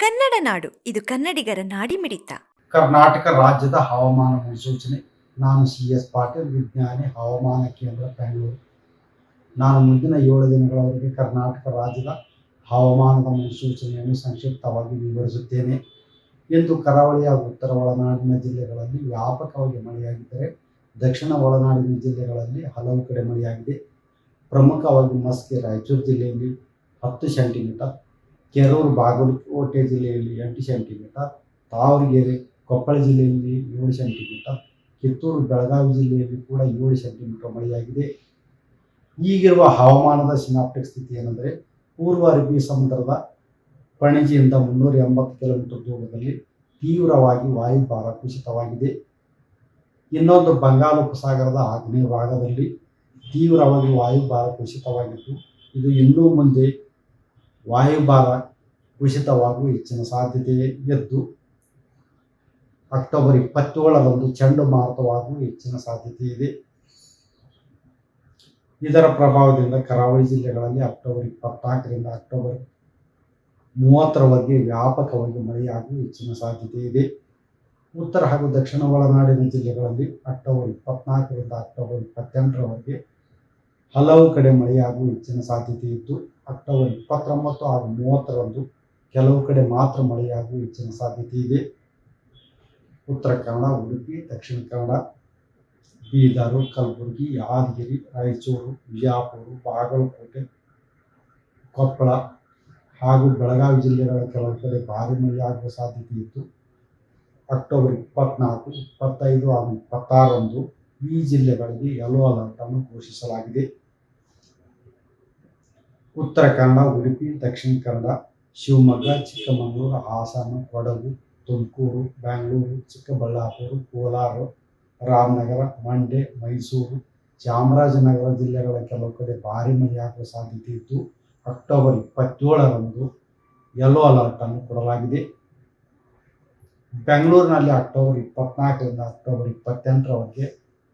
ಕನ್ನಡ ನಾಡು, ಇದು ಕನ್ನಡಿಗರ ನಾಡಿಮಿಡಿತ. ಕರ್ನಾಟಕ ರಾಜ್ಯದ ಹವಾಮಾನ ಮುನ್ಸೂಚನೆ. ನಾನು ಸಿ ಎಸ್ ಪಾಟೀಲ್, ವಿಜ್ಞಾನಿ, ಹವಾಮಾನ ಕೇಂದ್ರ, ಬೆಂಗಳೂರು. ನಾನು ಮುಂದಿನ ಏಳು ದಿನಗಳವರೆಗೆ ಕರ್ನಾಟಕ ರಾಜ್ಯದ ಹವಾಮಾನದ ಮುನ್ಸೂಚನೆಯನ್ನು ಸಂಕ್ಷಿಪ್ತವಾಗಿ ವಿವರಿಸುತ್ತೇನೆ. ಇಂದು ಹಾಗೂ ಉತ್ತರ ಒಳನಾಡಿನ ಜಿಲ್ಲೆಗಳಲ್ಲಿ ವ್ಯಾಪಕವಾಗಿ ಮಳೆಯಾಗಿದ್ದರೆ, ದಕ್ಷಿಣ ಒಳನಾಡಿನ ಜಿಲ್ಲೆಗಳಲ್ಲಿ ಹಲವು ಕಡೆ ಮಳೆಯಾಗಿದೆ. ಪ್ರಮುಖವಾಗಿ ಮಸ್ಕಿ, ರಾಯಚೂರು ಜಿಲ್ಲೆಯಲ್ಲಿ ಹತ್ತು ಸೆಂಟಿಮೀಟರ್ ಕೆರೂರು ಬಾಗಲಕೋಟೆ ಜಿಲ್ಲೆಯಲ್ಲಿ ಎಂಟು ಸೆಂಟಿಮೀಟರ್ ತಾವರಗೆರೆ ಕೊಪ್ಪಳ ಜಿಲ್ಲೆಯಲ್ಲಿ ಏಳು ಸೆಂಟಿಮೀಟರ್ ಕಿತ್ತೂರು ಬೆಳಗಾವಿ ಜಿಲ್ಲೆಯಲ್ಲಿ ಕೂಡ ಏಳು ಸೆಂಟಿಮೀಟರ್ ಮಳೆಯಾಗಿದೆ ಈಗಿರುವ ಹವಾಮಾನದ ಸಿನಾಪ್ಟಿಕ್ ಸ್ಥಿತಿ ಏನೆಂದರೆ ಪೂರ್ವ ಅರಬ್ಬಿ ಸಮುದ್ರದ ಪಣಜಿಯಿಂದ ಮುನ್ನೂರ ಎಂಬತ್ತು ಕಿಲೋಮೀಟರ್ ದೂರದಲ್ಲಿ ತೀವ್ರವಾಗಿ ವಾಯುಭಾರ ಕುಸಿತವಾಗಿದೆ. ಇನ್ನೊಂದು ಬಂಗಾಳ ಉಪಸಾಗರದ ಆಗ್ನೇಯ ಭಾಗದಲ್ಲಿ ತೀವ್ರವಾಗಿ ವಾಯುಭಾರ ಕುಸಿತವಾಗಿದ್ದು, ಇದು ಇನ್ನೂ ಮುಂದೆ ವಾಯುಭಾರ ಕುಸಿತವಾಗುವ ಹೆಚ್ಚಿನ ಸಾಧ್ಯತೆ ಇದ್ದು ಅಕ್ಟೋಬರ್ ಇಪ್ಪತ್ತೇಳರಂದು ಚಂಡಮಾರುತವಾಗುವ ಹೆಚ್ಚಿನ ಸಾಧ್ಯತೆ ಇದೆ. ಇದರ ಪ್ರಭಾವದಿಂದ ಕರಾವಳಿ ಜಿಲ್ಲೆಗಳಲ್ಲಿ ಅಕ್ಟೋಬರ್ ಇಪ್ಪತ್ನಾಲ್ಕರಿಂದ ಅಕ್ಟೋಬರ್ ಮೂವತ್ತರವರೆಗೆ ವ್ಯಾಪಕವಾಗಿ ಮಳೆಯಾಗುವ ಹೆಚ್ಚಿನ ಸಾಧ್ಯತೆ ಇದೆ. ಉತ್ತರ ಹಾಗೂ ದಕ್ಷಿಣ ಒಳನಾಡಿನ ಜಿಲ್ಲೆಗಳಲ್ಲಿ ಅಕ್ಟೋಬರ್ ಇಪ್ಪತ್ನಾಲ್ಕರಿಂದ ಅಕ್ಟೋಬರ್ ಇಪ್ಪತ್ತೆಂಟರವರೆಗೆ ಹಲವು ಕಡೆ ಮಳೆಯಾಗುವ ಹೆಚ್ಚಿನ ಸಾಧ್ಯತೆ ಇದ್ದು, ಅಕ್ಟೋಬರ್ ಇಪ್ಪತ್ತೊಂಬತ್ತು ಹಾಗೂ ಮೂವತ್ತರಂದು ಕೆಲವು ಕಡೆ ಮಾತ್ರ ಮಳೆಯಾಗುವ ಹೆಚ್ಚಿನ ಸಾಧ್ಯತೆ ಇದೆ. ಉತ್ತರ ಕನ್ನಡ, ಉಡುಪಿ, ದಕ್ಷಿಣ ಕನ್ನಡ, ಬೀದರು, ಕಲಬುರಗಿ, ಯಾದಗಿರಿ, ರಾಯಚೂರು, ಬಿಜಾಪುರ, ಬಾಗಲಕೋಟೆ, ಕೊಪ್ಪಳ ಹಾಗೂ ಬೆಳಗಾವಿ ಜಿಲ್ಲೆಗಳ ಕೆಲವು ಕಡೆ ಭಾರಿ ಮಳೆಯಾಗುವ ಸಾಧ್ಯತೆ ಇದ್ದು, ಅಕ್ಟೋಬರ್ ಇಪ್ಪತ್ನಾಲ್ಕು, ಇಪ್ಪತ್ತೈದು ಹಾಗೂ ಇಪ್ಪತ್ತಾರರಂದು ಈ ಜಿಲ್ಲೆಗಳಲ್ಲಿ ಯೆಲ್ಲೋ ಅಲರ್ಟ್ ಅನ್ನು ಘೋಷಿಸಲಾಗಿದೆ. ಉತ್ತರ ಕನ್ನಡ, ಉಡುಪಿ, ದಕ್ಷಿಣ ಕನ್ನಡ, ಶಿವಮೊಗ್ಗ, ಚಿಕ್ಕಮಗಳೂರು, ಹಾಸನ, ಕೊಡಗು, ತುಮಕೂರು ಬೆಂಗಳೂರು ಚಿಕ್ಕಬಳ್ಳಾಪುರ, ಕೋಲಾರ, ರಾಮನಗರ, ಮಂಡ್ಯ, ಮೈಸೂರು, ಚಾಮರಾಜನಗರ ಜಿಲ್ಲೆಗಳ ಕೆಲವು ಕಡೆ ಭಾರಿ ಮಳೆಯಾಗುವ ಸಾಧ್ಯತೆ ಇದ್ದು, ಅಕ್ಟೋಬರ್ ಇಪ್ಪತ್ತೇಳರಂದು ಯೆಲ್ಲೋ ಅಲರ್ಟ್ ಅನ್ನು ಕೊಡಲಾಗಿದೆ. ಬೆಂಗಳೂರಿನಲ್ಲಿ ಅಕ್ಟೋಬರ್ ಇಪ್ಪತ್ನಾಲ್ಕರಿಂದ ಅಕ್ಟೋಬರ್ ಇಪ್ಪತ್ತೆಂಟರವರೆಗೆ